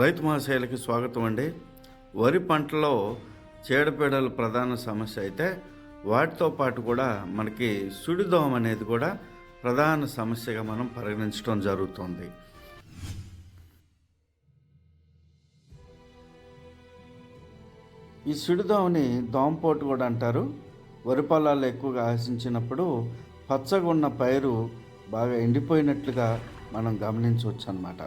రైతు మహాశైలకి స్వాగతం అండి. వరి పంటలో చీడపీడలు ప్రధాన సమస్య అయితే వాటితో పాటు కూడా మనకి సుడిదోమ అనేది కూడా ప్రధాన సమస్యగా మనం పరిగణించడం జరుగుతుంది. ఈ సుడిదోమని దోమపోటు కూడా అంటారు. వరి పొలాలు ఎక్కువగా ఆశించినప్పుడు పచ్చగా ఉన్న పైరు బాగా ఎండిపోయినట్లుగా మనం గమనించవచ్చు అన్నమాట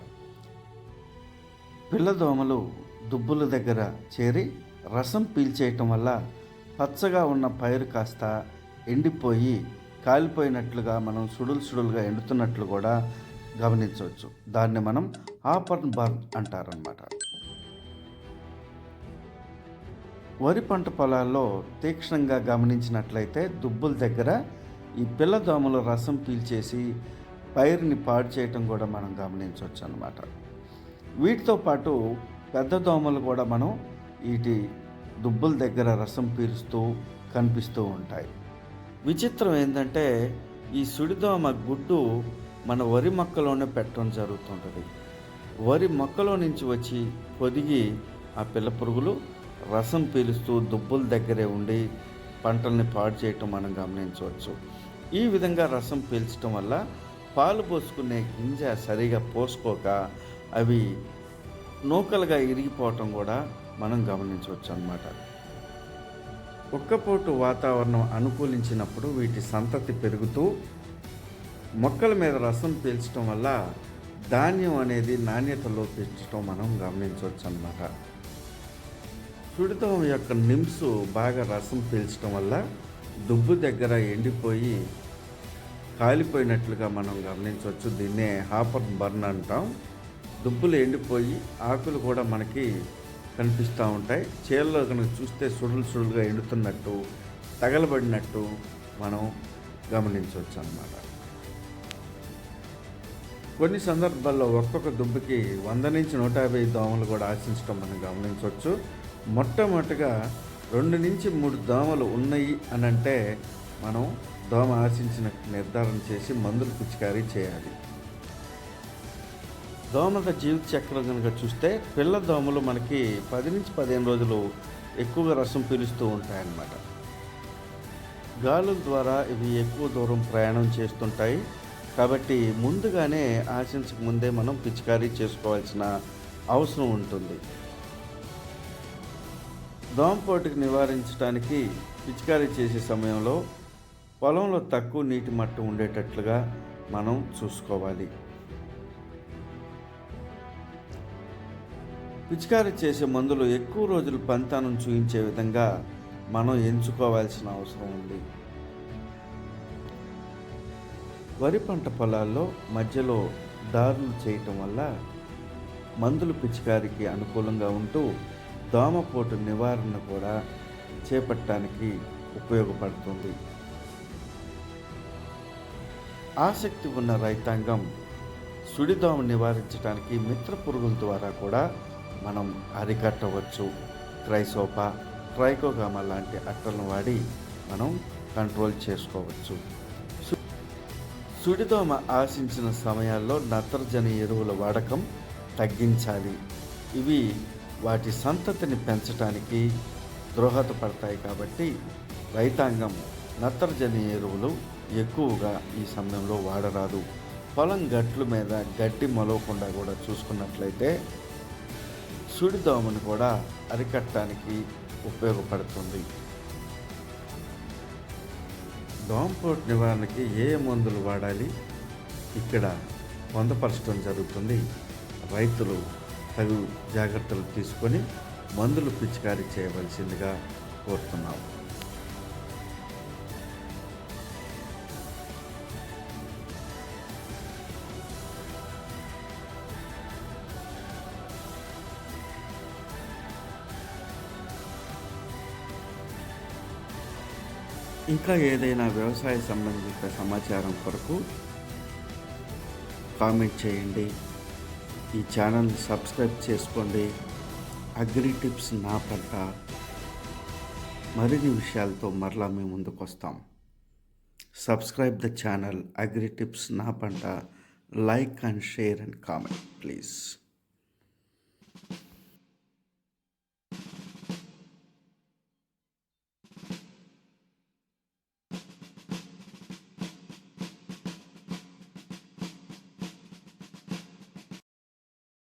పిల్లదోమలు దుబ్బుల దగ్గర చేరి రసం పీల్చేయటం వల్ల పచ్చగా ఉన్న పైరు కాస్త ఎండిపోయి కాలిపోయినట్లుగా మనం సుడులు సుడులుగా ఎండుతున్నట్లు కూడా గమనించవచ్చు. దాన్ని మనం ఆపర్న్ బర్న్ అంటారనమాట వరి పంట పొలాల్లో తీక్షణంగా గమనించినట్లయితే దుబ్బుల దగ్గర ఈ పిల్లదోమలు రసం పీల్చేసి పైరుని పాడు చేయటం కూడా మనం గమనించవచ్చు అన్నమాట వీటితో పాటు పెద్ద దోమలు కూడా మనం వీటి దుబ్బుల దగ్గర రసం పీలుస్తూ కనిపిస్తూ ఉంటాయి. విచిత్రం ఏంటంటే ఈ సుడిదోమ గుడ్డు మన వరి మొక్కలోనే పెట్టడం జరుగుతుంటుంది. వరి మొక్కలో నుంచి వచ్చి పొదిగి ఆ పిల్ల పురుగులు రసం పీలుస్తూ దుబ్బుల దగ్గరే ఉండి పంటల్ని పాడు చేయటం మనం గమనించవచ్చు. ఈ విధంగా రసం పీల్చడం వల్ల పాలు పోసుకునే గింజ సరిగా పోసుకోక అవి నూకలుగా ఇరిగిపోవటం కూడా మనం గమనించవచ్చు అన్నమాట ఒక్కపోటు వాతావరణం అనుకూలించినప్పుడు వీటి సంతతి పెరుగుతూ మొక్కల మీద రసం పీల్చడం వల్ల ధాన్యం అనేది నాణ్యతలో పెంచడం మనం గమనించవచ్చు అన్నమాట సుడితం యొక్క నిమ్స్ బాగా రసం పీల్చడం వల్ల దుబ్బు దగ్గర ఎండిపోయి కాలిపోయినట్లుగా మనం గమనించవచ్చు. దీన్నే హాపర్ బర్న్ అంటాం. దుబ్బులు ఎండిపోయి ఆకులు కూడా మనకి కనిపిస్తూ ఉంటాయి. చేలలో కనుక చూస్తే సుడులు సుడులుగా ఎండుతున్నట్టు తగలబడినట్టు మనం గమనించవచ్చు అన్నమాట కొన్ని సందర్భాల్లో ఒక్కొక్క దుబ్బకి వంద నుంచి నూట యాభై దోమలు కూడా ఆశించడం మనం గమనించవచ్చు. మొట్టమొదటిగా రెండు నుంచి మూడు దోమలు ఉన్నాయి అని అంటే మనం దోమ ఆశించిన నిర్ధారణ చేసి మందులు పిచికారీ చేయాలి. దోమల జీవిత చక్రం కనుక చూస్తే పిల్ల దోమలు మనకి పది నుంచి పదిహేను రోజులు ఎక్కువగా రసం పీలుస్తూ ఉంటాయన్నమాట. గాలుల ద్వారా ఇవి ఎక్కువ దూరం ప్రయాణం చేస్తుంటాయి. కాబట్టి ముందుగానే ఆశించక ముందే మనం పిచికారీ చేసుకోవాల్సిన అవసరం ఉంటుంది. దోమపోటుకు నివారించడానికి పిచికారీ చేసే సమయంలో పొలంలో తక్కువ నీటి మట్టం ఉండేటట్లుగా మనం చూసుకోవాలి. పిచికారీ చేసే మందులు ఎక్కువ రోజులు పంతానం చూపించే విధంగా మనం ఎంచుకోవాల్సిన అవసరం ఉంది. వరి పంట పొలాల్లో మధ్యలో దారులు చేయటం వల్ల మందులు పిచికారికి అనుకూలంగా ఉంటూ దోమపోటు నివారణ కూడా చేపట్టడానికి ఉపయోగపడుతుంది. ఆసక్తి ఉన్న రైతాంగం సుడిదోమ నివారించడానికి మిత్ర పురుగుల ద్వారా కూడా మనం అరికట్టవచ్చు. క్రైసోపా ట్రైకోగామా లాంటి అట్టలను వాడి మనం కంట్రోల్ చేసుకోవచ్చు. సు- సుడిదోమ ఆశించిన సమయాల్లో నత్రజని ఎరువుల వాడకం తగ్గించాలి. ఇవి వాటి సంతతిని పెంచడానికి దోహదపడతాయి కాబట్టి రైతాంగం నత్రజని ఎరువులు ఎక్కువగా ఈ సమయంలో వాడరాదు. పొలం గట్ల మీద గడ్డి మొలవకుండా కూడా చూసుకున్నట్లయితే సూడిదోమను కూడా అరికట్టడానికి ఉపయోగపడుతుంది. దోమపోటు నివారణకి ఏ మందులు వాడాలి? ఇక్కడ పొందపరచడం జరుగుతుంది. రైతులు తగు జాగ్రత్తలు తీసుకొని మందులు పిచికారీ చేయవలసిందిగా కోరుతున్నాము. ఇంకా ఏదైనా వ్యవసాయ సంబంధిత సమాచారం కొరకు కామెంట్ చేయండి. ఈ ఛానల్ సబ్స్క్రైబ్ చేసుకోండి. అగ్రి టిప్స్ నా పంట మరిన్ని విషయాలతో మరలా మేము ముందుకు వస్తాం. Subscribe the channel agri tips నా పంట like and share and comment please.